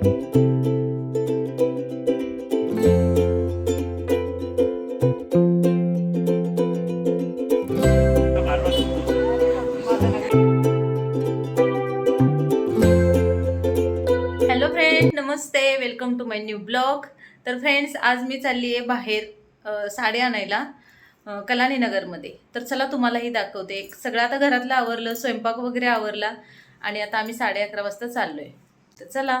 Hello friend Namaste. Welcome to my new blog. तर friends आज मी चालली आहे बाहेर साडी साड्या आणायला कलानीनगरमध्ये. तर चला तुम्हालाही दाखवते. सगळं आता घरातलं आवरलं स्वयंपाक वगैरे आवरला आणि आता आम्ही साडे अकरा वाजता चाललो आहे तर चला.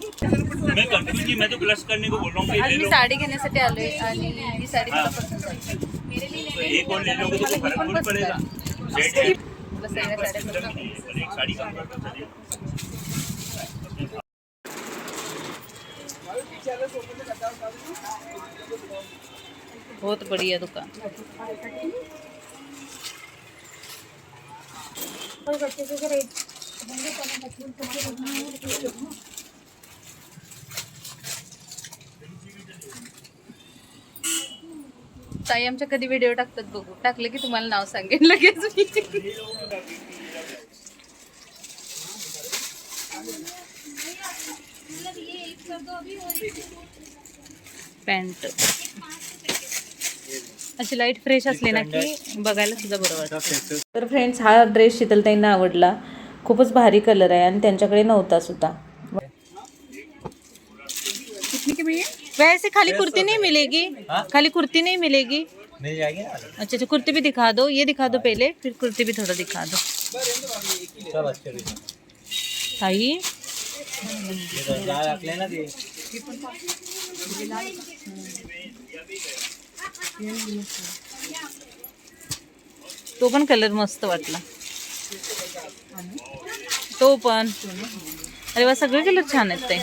मैं कंफ्यूज ही मैं तो प्लस करने को बोल रहा हूँ आज कि ले मी लो साडी घेण्यासाठी आलोय आणि ही। साडी मला पसंत आहे तो एक और ले लोगे तो फर्क थोड़ी पड़ेगा। रेट है। मला सगळ्या साड्या सिस्टम पसंत ही नहीं है पर एक साड़ी कम कर दो चलिए बहुत बढ़िया दुकान। ताई आमच्या कधी व्हिडिओ टाकतात बघू. टाकले की तुम्हाला नाव सांगेन लगेच पॅन्ट अशी लाइट फ्रेश असली ना की बघायला सुद्धा बरोबर तर फ्रेंड्स हा ड्रेस शीतलताईंना आवडला. खूपच भारी कलर आहे आणि त्यांच्याकडे नव्हता सुद्धा. वैसे खाली कुर्ती नहीं मिलेगी। खाली कुर्ती नहीं मिलेगी। मिल जाएगी अच्छा अच्छा कुर्ती भी दिखा दो ये दिखा दो पहले फिर कुर्ती भी थोड़ा दिखा दो। अच्छे तो तो पण कलर मस्त वाटला। तो पण. अरे वा सगळे कलर छान आहेत ते.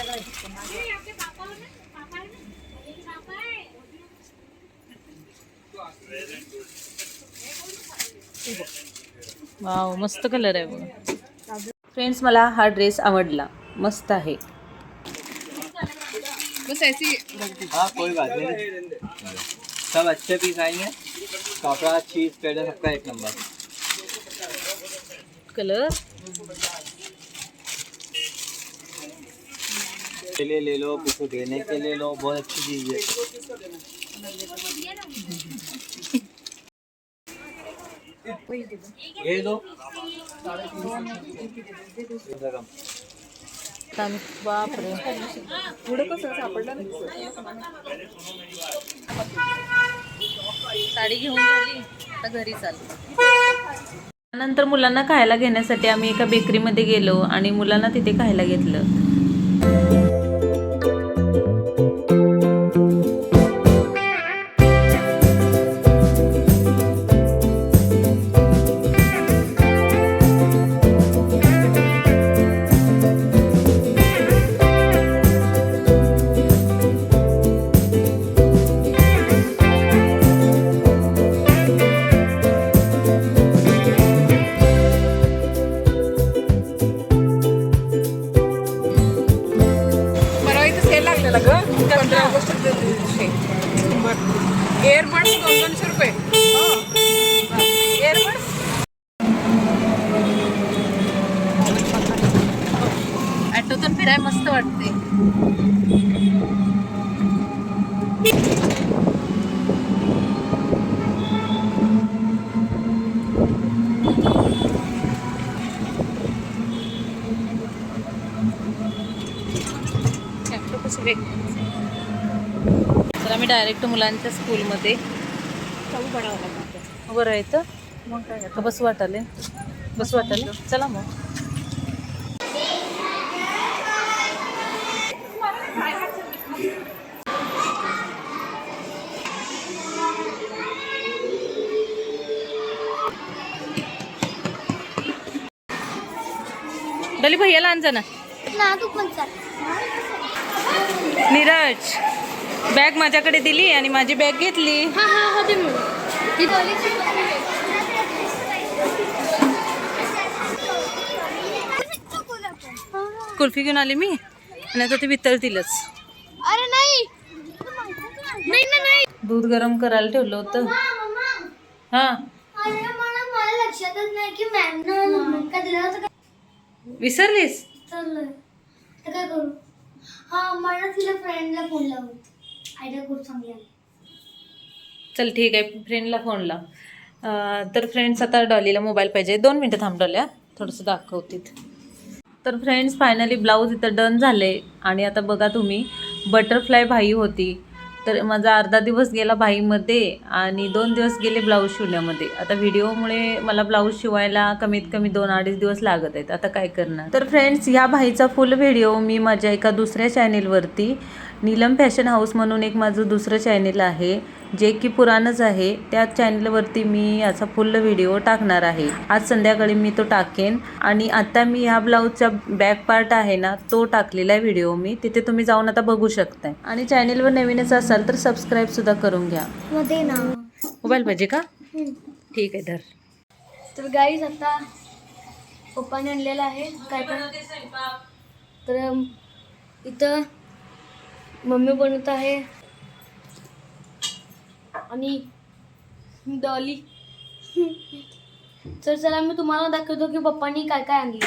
वाव मस्त कलर आहे बघा. फ्रेंड्स मला हा ड्रेस आवडला. मस्त आहे. हाँ. कोई बात नहीं. सब अच्छे पीस आएँगे कपड़ा चीज़ पेड़ सबका एक नंबर कलर के लिए ले लो किसी देने के लिए लो बहुत अच्छी चीज़ है। ये दो इधर कम। बापरे साडी घेऊन झाली आता घरी चालू नंतर मुलांना खायला घेण्यासाठी आम्ही एका बेकरीमध्ये गेलो. आणि मुलांना तिथे खायला घेतलं. पंधरा ऑगस्ट एअरबड्स दोन दोनशे रुपये. एअरबड्स ॲटोतून फिराय मस्त वाटते ॲटो कशी वेग तर आम्ही डायरेक्ट मुलांच्या स्कूलमध्ये. बरं आहे तर? मग काय बस वाटाले बस वाटाले चला मग. डली भैयाला आण जा ना ना तू पण चाल? नीरज. बॅग माझ्याकडे दिली आणि माझी बॅग घेतली. हा हा होते ही कुल्फी घेऊन आली मी आणि आता ते वितळतीलच अरे नाही. नाही ना नाही. दूध गरम करायला ठेवलं होतं. हा. होता विसरलीस? तर काय करू? हा मला तिला फ्रेंडला फोन लावू आयडिया खूप चांगली आहे. चल ठीक आहे फ्रेंडला फोन लाव. अं, तर फ्रेंड्स आता डॉलीला मोबाईल पाहिजे. दोन मिनटं थांब डॉल्या. थोडंसं दाखवतीत तर फ्रेंड्स फायनली ब्लाऊज इथं डन झाले. आणि आता बघा तुम्ही बटरफ्लाय भाई होती. तर माझा अर्धा दिवस गेला भाईमध्ये आणि दोन दिवस गेले ब्लाऊज शिवण्यामध्ये. आता व्हिडिओमुळे मला ब्लाऊज शिवायला कमीत कमी दोन अडीच दिवस लागत आहेत. आता काय करणार? तर फ्रेंड्स ह्या भाईचा फुल व्हिडिओ मी माझ्या एका दुसऱ्या चॅनेलवरती नीलम फॅशन हाऊस म्हणून एक माझं दुसरं चॅनेल आहे जे की पुराणच आहे. त्या चॅनलवरती मी याचा फुल व्हिडिओ टाकणार आहे. आज संध्याकाळी मी तो टाकेन. आणि आता मी ह्या ब्लाऊजचा बॅक पार्ट आहे ना तो टाकलेला आहे व्हिडिओ मी. तिथे तुम्ही जाऊन आता बघू शकताय. आणि चॅनेलवर नवीनच असाल तर सबस्क्राईब सुद्धा करून घ्या. मोबाईल पाहिजे का? ठीक आहे धर. तर गाईज आता पप्पाने आणलेलं आहे. काय काय तर इथं मम्मी बनवत आहे. आणि डॉली. तर चला मी तुम्हाला दाखवतो की पप्पांनी काय काय आणले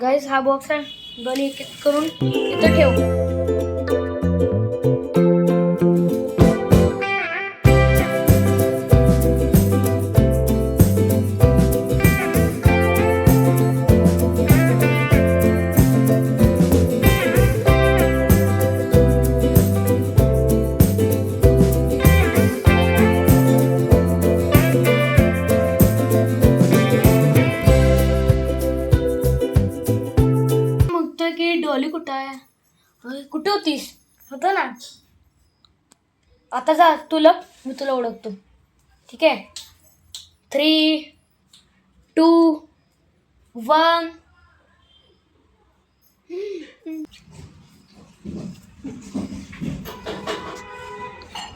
गाईज हा बॉक्स आहे. डॉली एक एक करून इथं ठेव. आता जा तू लप मी तुला ओळखतो. ठीक आहे? थ्री टू वन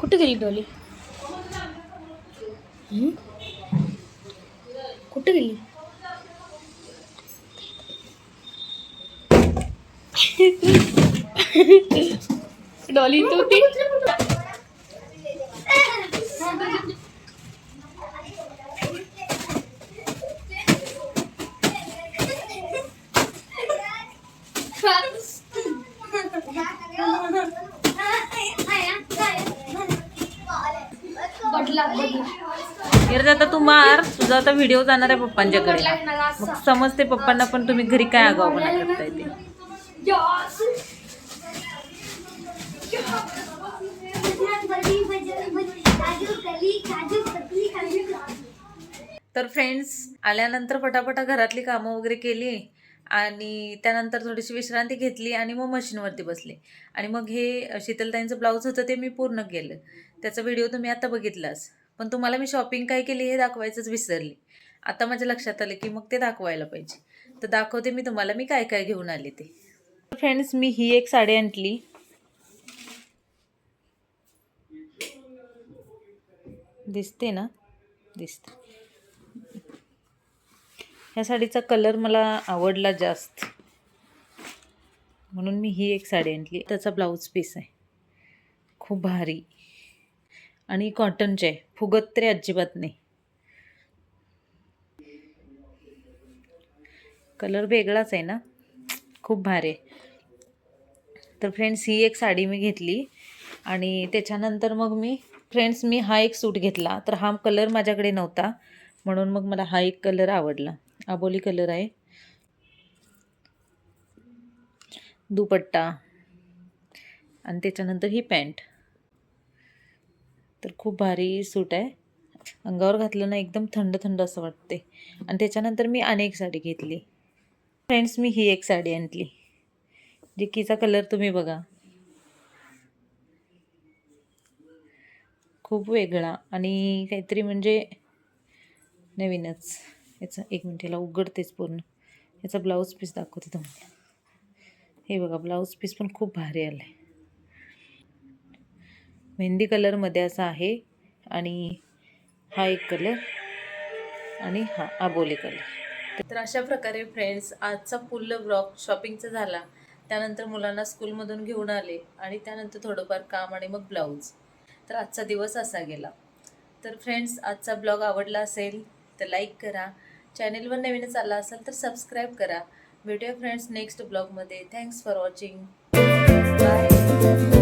कुठे गेली डॉली? कुठे गेली? डॉली तू ती? आता तू मार. तुझा आता व्हिडिओ जाणार आहे पप्पांच्याकडे. मग समजते पप्पांना पण तुम्ही घरी काय आगावपणा करताय ते. तर फ्रेंड्स आल्यानंतर पटापटा घरातली कामं वगैरे केली आणि त्यानंतर थोडीशी विश्रांती घेतली आणि मग मशीनवरती बसले. आणि मग हे शीतलताईंचं ब्लाऊज होतं ते मी पूर्ण केलं. त्याचा व्हिडिओ तुम्ही आता बघितलाच. पण तुम्हाला मी शॉपिंग काय केली हे दाखवायचंच विसरली. आता माझ्या लक्षात आलं की मग ते दाखवायला पाहिजे. तर दाखवते मी तुम्हाला मी काय काय घेऊन आले ते. फ्रेंड्स मी ही एक साडी आणली. दिसते ना? दिसते. ह्या साडीचा कलर मला आवडला जास्त. म्हणून मी ही एक साडी आणली. त्याचा ब्लाऊज पीस आहे. खूप भारी. आणि कॉटनचे. आहे फुगत तरी अजिबात नाही. कलर वेगळाच आहे ना? खूप भारी आहे. तर फ्रेंड्स ही एक साडी मी घेतली. आणि त्याच्यानंतर मग मी फ्रेंड्स मी हा एक सूट घेतला तर हा कलर माझ्याकडे नव्हता. म्हणून मग मला हा एक कलर आवडला. आबोली कलर आहे. दुपट्टा. आणि त्याच्यानंतर ही पॅन्ट तर खूप भारी सूट आहे. अंगावर घातलं ना एकदम थंड थंड असं वाटते आणि त्याच्यानंतर मी अनेक साडी घेतली. फ्रेंड्स मी ही एक साडी आणली. जिकीचा कलर तुम्ही बघा. खूप वेगळा आणि काहीतरी म्हणजे नवीनच. याचं एक मिनिट याला उघडतेच पूर्ण. याचा ब्लाऊज पीस दाखवते तुम्हाला. हे बघा ब्लाऊज पीस पण खूप भारी आलं आहे मेहंदी कलरमध्ये असा आहे आणि हा एक कलर आणि हा आबोली कलर तर अशा प्रकारे फ्रेंड्स आजचा फुल ब्लॉग शॉपिंगचा झाला. त्यानंतर मुलांना स्कूलमधून घेऊन आले आणि त्यानंतर थोडंफार काम आणि मग ब्लाऊज. तर आजचा दिवस असा गेला. तर फ्रेंड्स आजचा ब्लॉग आवडला असेल तर लाईक करा. चॅनेलवर नवीनच आला असेल तर सबस्क्राईब करा. भेटूया फ्रेंड्स नेक्स्ट ब्लॉगमध्ये थँक्स फॉर वॉचिंग बाय